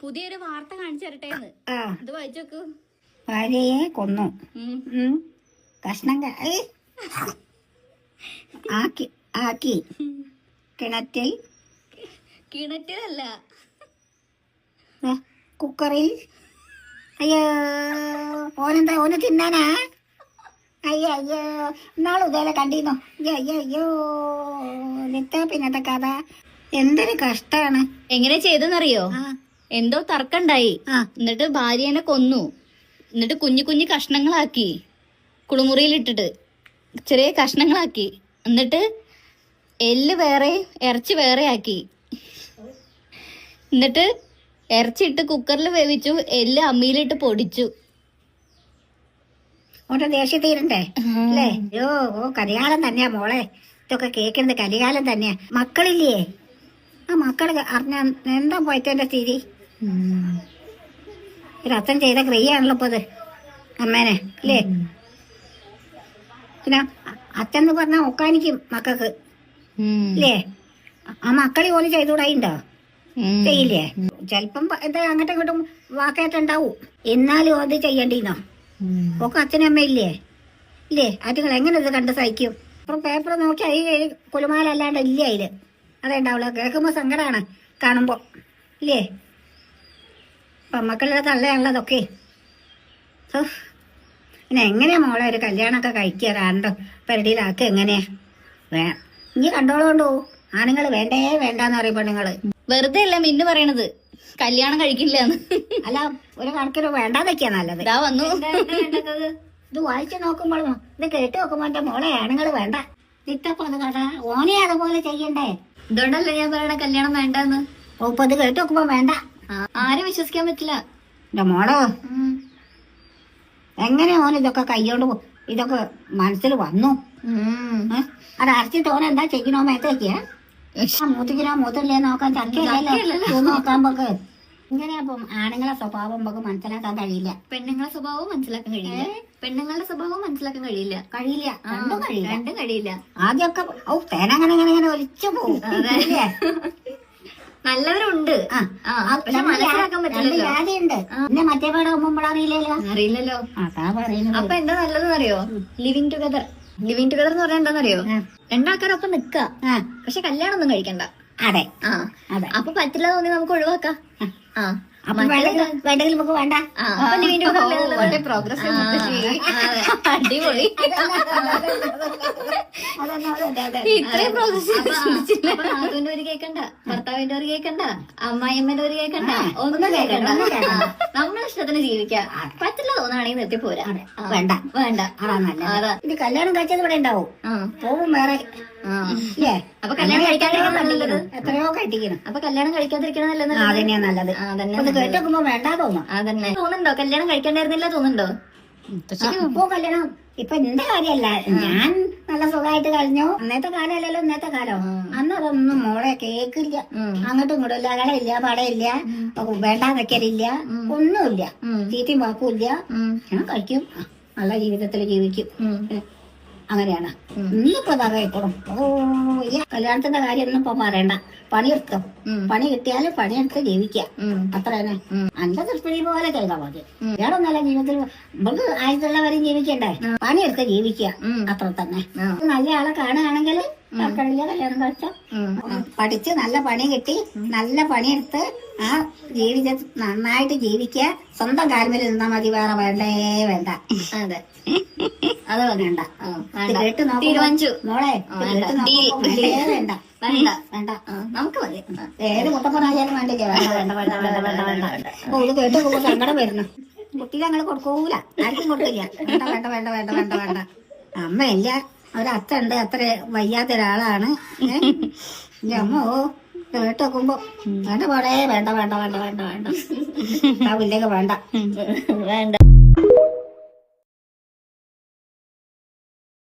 പുതിയൊരു വാർത്ത കാണിച്ചു തരട്ടേന്ന് വായിച്ചു ഇത് വായിച്ചോക്കൂ. ഭാര്യയെ കൊന്നു. കഷ്ണം. ആക്കി ആക്കി. കിണറ്റിൽ. കിണറ്റിലല്ല. കുക്കറിൽ. അയ്യോ ഓനെന്താ ഓന് തിന്നാനാ? അയ്യോ അയ്യോ. ഇന്നാളും ഇതേലെ കണ്ടിരുന്നു? അയ്യോ അയ്യോ അയ്യോ. നിത്ത പിന്നത്തെ കഥ. എന്തൊരു കഷ്ടാണ്. എങ്ങനെ ചെയ്തെന്നറിയോ? എന്തോ തർക്കണ്ടായി. എന്നിട്ട് ഭാര്യനെ കൊന്നു. എന്നിട്ട് കുഞ്ഞു കുഞ്ഞു കഷ്ണങ്ങളാക്കി. കുളിമുറിയിലിട്ടിട്ട് ചെറിയ കഷ്ണങ്ങളാക്കി. എന്നിട്ട് എല്ല് വേറെ ഇറച്ചി വേറെ ആക്കി. എന്നിട്ട് ഇറച്ചി ഇട്ട് കുക്കറിൽ വേവിച്ചു എല്ല് അമ്മിയിലിട്ട് പൊടിച്ചു. ഓന്റെ ദേഷ്യം തീരണ്ടേ? അല്ലേ? അയ്യോ ഓ കലികാലം തന്നെയാ മോളെ. ഇതൊക്കെ കേൾക്കുന്നത് കലികാലം തന്നെയാ. മക്കളില്ലേ? ആ മക്കൾ അറിഞ്ഞ എന്താ പോയത്തെ സ്ഥിതി? ഒരു അച്ഛൻ ചെയ്ത ക്രിയാണല്ലോ ഇപ്പൊ അത് അമ്മേനെ അല്ലേ പിന്നെ അച്ഛൻ എന്ന് പറഞ്ഞാൽ ഒക്കാനിക്കും മക്കൾക്ക്. അല്ലേ ആ മക്കളി പോലും ചെയ്തുകൂടായിണ്ടോ ചെയ്യില്ലേ? ചെലപ്പം എന്താ അങ്ങോട്ടും ഇങ്ങോട്ടും വാക്കേറ്റുണ്ടാവും എന്നാലും അത് ചെയ്യണ്ടിന്നോ? ഒക്കെ അച്ഛനും അമ്മയില്ലേ ഇല്ലേ? അതുങ്ങൾ എങ്ങനെ ഇത് കണ്ട് സഹിക്കും? അപ്പൊ പേപ്പർ നോക്കി അതിൽ കുലുമാലല്ലാണ്ട് ഇല്ല അതിൽ അതേ ഉണ്ടാവുള്ളൂ കേൾക്കുമ്പോൾ സങ്കടമാണ് കാണുമ്പോ. ഇല്ലേ? ഇപ്പം മക്കളുടെ തള്ളയാണുള്ളതൊക്കെ. പിന്നെ എങ്ങനെയാ മോളെ ഒരു കല്യാണമൊക്കെ കഴിക്കുക? രണ്ടോ പെരടിയിലാക്കുക എങ്ങനെയാ? വേ ഇനി കണ്ടോളോണ്ടോ ആണുങ്ങൾ വേണ്ടേ വേണ്ടാന്ന് പറയും പെണ്ണുങ്ങൾ. വെറുതെ അല്ല മിന്നു പറയണത്. കല്യാണം കഴിക്കില്ല അല്ല ഒരു കണക്കിന് വേണ്ടാതൊക്കെയാ നല്ലത്. ഇതാ വന്നു. ഇത് വായിച്ചു നോക്കുമ്പോൾ ഇത് കേട്ട് നോക്കുമ്പോ എന്റെ മോളെ ആണുങ്ങൾ വേണ്ട. അത് കഥ ഓനെ അതുപോലെ ചെയ്യണ്ടേ? ഇതുകൊണ്ടല്ലേ ഞാൻ പറയണ കല്യാണം വേണ്ടെന്ന്. ഓ ഇപ്പൊ ഇത് കേട്ട് നോക്കുമ്പോ വേണ്ട. ആരും വിശ്വസിക്കാൻ പറ്റില്ല. എന്റെ മോളോ? എങ്ങനെ ഓൻ ഇതൊക്കെ കൈയോണ്ട് പോ- ഇതൊക്കെ മനസ്സിൽ വന്നു? അത് അരച്ചിട്ട് ഓൻ എന്താ ചെയ്യണോ മേത്തേക്ക്? മൂത്തിക്കണോ മൂത്തില്ലേ നോക്കാൻ? നോക്കാൻ പോക്ക്. ഇങ്ങനെയാപ്പം ആണുങ്ങളെ സ്വഭാവം നമുക്ക് മനസ്സിലാക്കാൻ കഴിയില്ല. പെണ്ണുങ്ങളെ സ്വഭാവം മനസ്സിലാക്കാൻ കഴിയില്ല. പെണ്ണുങ്ങളുടെ സ്വഭാവം മനസ്സിലാക്കാൻ കഴിയില്ല. കഴിയില്ല. രണ്ടും കഴിയില്ല. രണ്ടും കഴിയില്ല. ആദ്യമൊക്കെ ഓ തേന അങ്ങനെ അങ്ങനെ അങ്ങനെ ഒലിച്ചു പോകും? നല്ലവരുണ്ട്. പക്ഷെ മനസ്സിലാക്കാൻ പറ്റില്ലല്ലോ. ജാതിയുണ്ട് പിന്നെ മറ്റേ പാടെ മുമ്പ് അറിയില്ലല്ലോ. അറിയില്ലല്ലോ. അതാ പറയുന്നത്. അപ്പൊ എന്താ നല്ലതെന്ന് അറിയോ ലിവിങ് ടുഗദർ ലിവിങ് ടുഗദർ എന്ന് പറഞ്ഞാൽ എന്താണെന്നറിയോ രണ്ടാൾക്കാരൊപ്പം നിക്ക പക്ഷെ കല്യാണം ഒന്നും കഴിക്കണ്ട. അതെ. ആ. അപ്പൊ പറ്റില്ല തോന്നി നമുക്ക് ഒഴിവാക്കാം. ആ. വേണ്ടെങ്കിൽ നമുക്ക് വേണ്ട. അടിപൊളി. ഇത്രയും പ്രോഗ്രസ് ഒരു കേക്കണ്ട. ഭർത്താവിന്റെ ഒരു കേക്കണ്ട അമ്മായിയമ്മന്റെ ഒരു കേക്കണ്ട ഒന്നും കേക്കണ്ട നമ്മളെ ഇഷ്ടത്തിന് ജീവിക്കാം. പറ്റില്ല തോന്നുകയാണെങ്കിൽ നിർത്തി പോരാ. വേണ്ട. വേണ്ട. അതാ ഇത് കല്യാണം കഴിച്ചത് ഇവിടെ ഉണ്ടാവും. പോവും വേറെ. അപ്പൊ കല്യാണം കഴിക്കാതിരിക്കണ എത്രയോ കെട്ടിക്കണം അപ്പൊ കല്യാണം കഴിക്കാതിരിക്കണ നല്ലത്? അതന്നെയാ നല്ലത്. അതന്നെ കേട്ട് വേണ്ടാ തോന്നുന്നു അതന്നെ. തോന്നുന്നുണ്ടോ? കല്യാണം കഴിക്കണ്ടായിരുന്നില്ല തോന്നുന്നുണ്ടോ? ഇപ്പൊ കല്യാണം. ഇപ്പൊ എന്റെ കാര്യമല്ല ഞാൻ നല്ല സുഖമായിട്ട് കഴിഞ്ഞു. അന്നത്തെ കാലമല്ലല്ലോ ഇന്നത്തെ കാലം. അന്ന് അതൊന്നും മോളെ കേക്കില്ല. അങ്ങോട്ടും ഇങ്ങോട്ടും ഇല്ല. കടയില്ല പടയില്ല. വേണ്ട വെക്കലില്ല ഒന്നുമില്ല. ചീത്തയും വാക്കുമില്ല. ഞാൻ കഴിക്കും. നല്ല ജീവിതത്തിൽ ജീവിക്കും. അങ്ങനെയാണ്. ഇന്നിപ്പോ അതാ ഇപ്പോഴും ഓ ഈ കല്യാണത്തിന്റെ കാര്യം ഒന്നും ഇപ്പൊ പറയണ്ട. പണിയെടുത്തോ. ഉം. പണി കിട്ടിയാലും പണിയെടുത്ത് ജീവിക്കാം. അത്ര തന്നെ അന്റെ തൃപ്തി പോലെ ചെയ്താൽ മതി. വേറെ നല്ല ജീവിതത്തിൽ നമുക്ക് ആയിട്ടുള്ളവരും ജീവിക്കണ്ടേ? പണിയെടുത്ത് ജീവിക്കുക ഉം. അത്ര തന്നെ. നല്ല ആളെ കാണുകയാണെങ്കിൽ മക്കളില്ല കല്യാണം കഴിച്ചോ. പഠിച്ച് നല്ല പണി കിട്ടി. നല്ല പണിയെടുത്ത് ആ ജീവിത നന്നായിട്ട് ജീവിക്കുക സ്വന്തം കാൽമേൽ നിന്നാ മതി. വേറെ വേണ്ടേ വേണ്ട. അതെ. അത് വേണ്ട. ഇത്. കേട്ട് നോക്കുമ്പോ- തീരുമാനിച്ചു മോളെ വേണ്ട. വേണ്ടേ വേണ്ട വേണ്ട വേണ്ട നമുക്ക് മതി ഏത് വേണ്ടില്ല വേണ്ട വേണ്ട വേണ്ട വേണ്ട വേണ്ട വേണ്ട ഓ ഇത് കേട്ട് പോകുമ്പോ സങ്കടം വരുന്നു കുട്ടി ഞങ്ങൾ കൊടുക്കൂല ആർക്കും കൊടുക്കില്ല വേണ്ട വേണ്ട വേണ്ട വേണ്ട വേണ്ട വേണ്ട അമ്മയില്ല ഒരച്ഛണ്ട് അത്ര വയ്യാത്ത ഒരാളാണ്? എന്റെ അമ്മ ഓ കേട്ട് നോക്കുമ്പോ വേണ്ട പാടേ വേണ്ട വേണ്ട വേണ്ട വേണ്ട വേണ്ട ആ വില്ലൊക്കെ വേണ്ട വേണ്ട